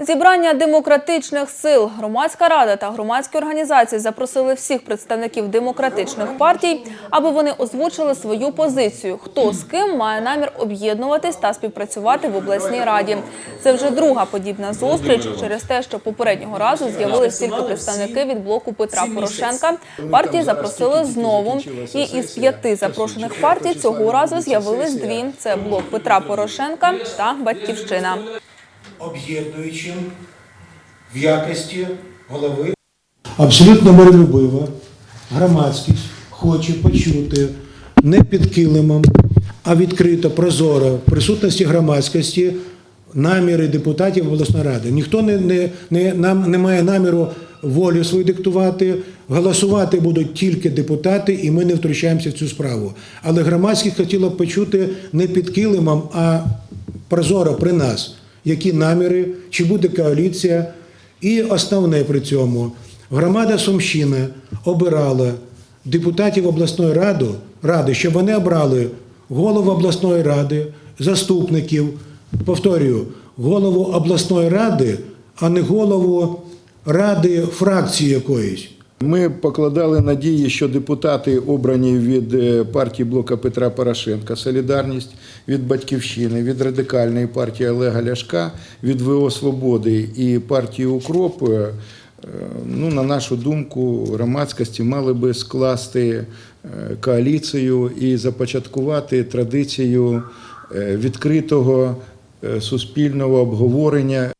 Зібрання демократичних сил, громадська рада та громадські організації запросили всіх представників демократичних партій, аби вони озвучили свою позицію, хто з ким має намір об'єднуватись та співпрацювати в обласній раді. Це вже друга подібна зустріч через те, що попереднього разу з'явились тільки представники від блоку Петра Порошенка. Партії запросили знову. І із п'яти запрошених партій цього разу з'явились дві: це блок Петра Порошенка та Батьківщина. Об'єднуючим в якості голови абсолютно миролюбива громадськість хоче почути не під килимом, а відкрито, прозоро в присутності громадськості наміри депутатів обласної ради. Ніхто не, не, не, нам не має наміру волю свою диктувати. Голосувати будуть тільки депутати, і ми не втручаємося в цю справу. Але громадськість хотіла б почути не під килимом, а прозоро при нас, які наміри, чи буде коаліція. І основне при цьому громада Сумщини обирала депутатів обласної ради, ради, щоб вони обрали голову обласної ради, заступників, повторюю, голову обласної ради, а не голову ради фракції якоїсь. Ми покладали надії, що депутати, обрані від е, партії блока Петра Порошенка, Солідарність від Батьківщини, від радикальної партії Олега Ляшка, від ВО Свободи і партії Укроп, е, ну, на нашу думку, громадськості мали би скласти е, коаліцію і започаткувати традицію відкритого суспільного обговорення